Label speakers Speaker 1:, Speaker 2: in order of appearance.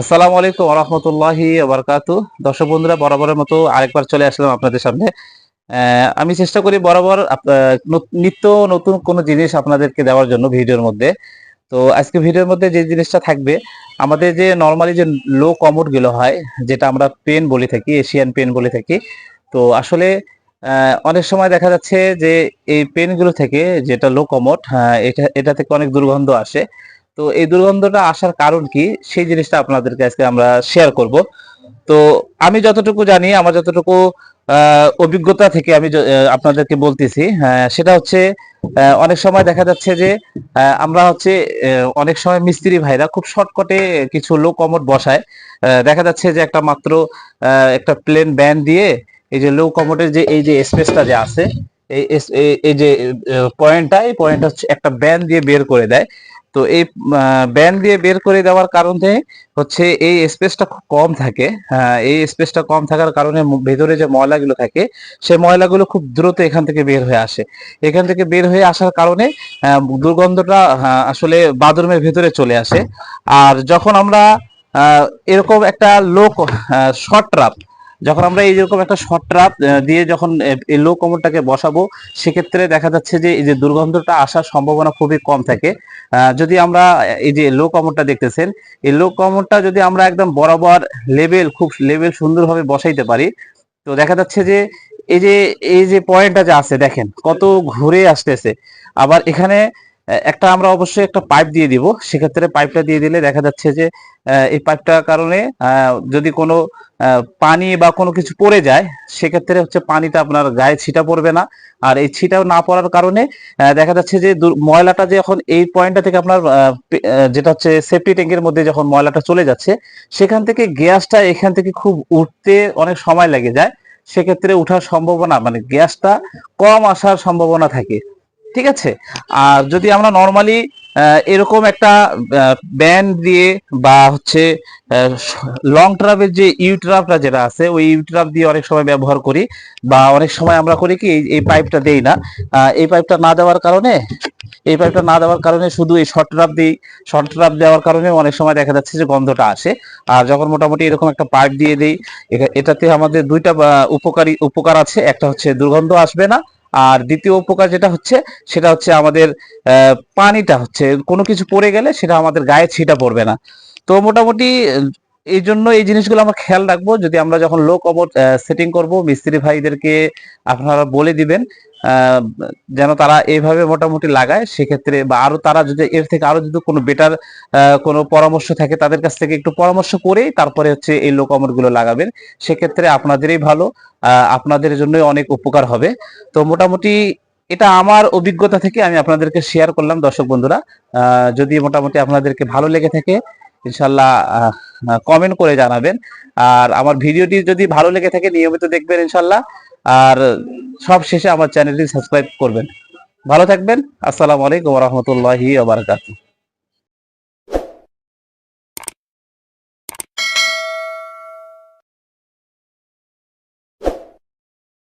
Speaker 1: আসসালামু আলাইকুম রহমতুল্লাহি বারকাতু দর্শক বন্ধুরা, বরাবরের মতো আরেকবার চলে আসলাম আপনাদের সামনে। আমি চেষ্টা করি বরাবর নিত্য নতুন কোনো জিনিস আপনাদেরকে দেওয়ার জন্য ভিডিওর মধ্যে। তো আজকে ভিডিওর মধ্যে যে জিনিসটা থাকবে, আমাদের যে নর্মালি যে লো কমোডগুলো হয়, যেটা আমরা পেন বলে থাকি, এশিয়ান পেন বলে থাকি, তো আসলে অনেক সময় দেখা যাচ্ছে যে এই পেনগুলো থেকে যেটা লো কমোড এটা এটা থেকে অনেক দুর্গন্ধ আসে। তো এই দুর্গন্ধটা আসার কারণ কি? সেই জিনিসটা আপনাদেরকে আজকে আমরা শেয়ার করব। তো আমি যতটুকু জানি আমার যতটুকু অভিজ্ঞতা থেকে আমি আপনাদেরকে বলতেছি আহ, সেটা হচ্ছে অনেক সময় দেখা যাচ্ছে যে আমরা হচ্ছে অনেক সময় মিস্ত্রি ভাইরা খুব শর্টকটে কিছু লো কমোড বসায়। দেখা যাচ্ছে যে একটা মাত্র একটা প্লেন ব্যান্ড দিয়ে এই যে লো কমোডের যে এই যে স্পেসটা যে আছে এই যে পয়েন্টটা এই পয়েন্টটা হচ্ছে একটা ব্যান্ড দিয়ে বের করে দেয়। তো এই ব্যান্ড দিয়ে বের করে দেওয়ার কারণে হচ্ছে এই স্পেসটা খুব কম থাকে। হ্যাঁ, এই স্পেসটা কম থাকার কারণে ভেতরে যে ময়লাগুলো থাকে সেই ময়লাগুলো খুব দ্রুত এখান থেকে বের হয়ে আসে। এখান থেকে বের হয়ে আসার কারণে দুর্গন্ধটা আসলে বাথরুমের ভেতরে চলে আসে। আর যখন আমরা এরকম একটা লোক শর্ট ট্রাপ যখন আমরা এইরকম একটা শর্ট ট্রাপ দিয়ে যখন এই লো কমরটাকে বসাবো, সেক্ষেত্রে দেখা যাচ্ছে যে এই যে দুর্গন্ধটা আসার সম্ভাবনা খুবই কম থাকে। যদি আমরা এই যে লো কমরটা দেখতেছেন, এই লো কমরটা যদি আমরা একদম বরাবর লেভেল খুব লেভেল সুন্দরভাবে বসাইতে পারি, তো দেখা যাচ্ছে যে এই যে এই যে পয়েন্টটা যে আছে, দেখেন, কত ঘুরে আসতেছে। আবার এখানে একটা আমরা অবশ্যই একটা পাইপ দিয়ে দিব। সেক্ষেত্রে পাইপটা দিয়ে দিলে দেখা যাচ্ছে যে এই পাইপটার কারণে যদি কোনো পানি বা কোনো কিছু পড়ে যায়, সেক্ষেত্রে হচ্ছে পানিটা আপনার গায়ে ছিটা পড়বে না। আর এই ছিটাও না পড়ার কারণে দেখা যাচ্ছে যে ময়লাটা এখন এই পয়েন্টটা থেকে আপনার যেটা হচ্ছে সেফটি ট্যাঙ্কের মধ্যে যখন ময়লাটা চলে যাচ্ছে, সেখান থেকে গ্যাসটা এখান থেকে খুব উঠতে অনেক সময় লেগে যায়। সেক্ষেত্রে উঠার সম্ভাবনা মানে গ্যাসটা কম আসার সম্ভাবনা থাকে। ঠিক আছে? আর যদি আমরা নর্মালি এরকম একটা ব্যান্ড দিয়ে বা হচ্ছে লং ট্রাভের যে ইউট্রাপটা যেটা আছে, ওই ইউট্রাপ দিয়ে অনেক সময় ব্যবহার করি বা অনেক সময় আমরা করি কি, এই- পাইপটা দেই না। এই পাইপটা না দেওয়ার কারণে, এই পাইপটা না দেওয়ার কারণে শুধু এই শর্ট ট্রাপ দিই শর্ট ট্রাপ দেওয়ার কারণে অনেক সময় দেখা যাচ্ছে যে গন্ধটা আসে। আর যখন মোটামুটি এরকম একটা পাইপ দিয়ে দিই এটাতে আমাদের দুইটা উপকারী, উপকার আছে। একটা হচ্ছে দুর্গন্ধ আসবে না আর দ্বিতীয় উপকার যেটা হচ্ছে, সেটা হচ্ছে আমাদের পানিটা হচ্ছে। কোনো কিছু পড়ে গেলে সেটা আমাদের গায়ে ছিটা পড়বে না। তো মোটামুটি, এই জন্য এই জিনিসগুলো আমরা খেয়াল রাখব। যদি আমরা যখন লো কমোড সেটিং করব, মিস্ত্রি ভাইদেরকে আপনারা বলে দিবেন যেন তারা এইভাবে মোটামুটি লাগায়, সেক্ষেত্রে বা আরও তারা যদি, এর থেকে আরও যদি কোনো বেটার কোনো পরামর্শ থাকে তাদের কাছ থেকে একটু পরামর্শ করেই তারপরে হচ্ছে এই লো কমোডগুলো লাগাবেন। সেক্ষেত্রে আপনাদেরই ভালো আপনাদের জন্যই অনেক উপকার হবে। তো মোটামুটি এটা আমার অভিজ্ঞতা থেকে আমি আপনাদেরকে শেয়ার করলাম, দর্শক বন্ধুরা। যদি মোটামুটি আপনাদেরকে ভালো লেগে থাকে ইনশাল্লাহ কমেন্ট করে জানাবেন। আর আমার ভিডিওটি যদি ভালো লেগে থাকে, নিয়মিত দেখবেন ইনশাল্লাহ আর সব শেষে আমার চ্যানেলটি সাবস্ক্রাইব করবেন। ভালো থাকবেন। আসসালামু আলাইকুম রহমতুল্লাহি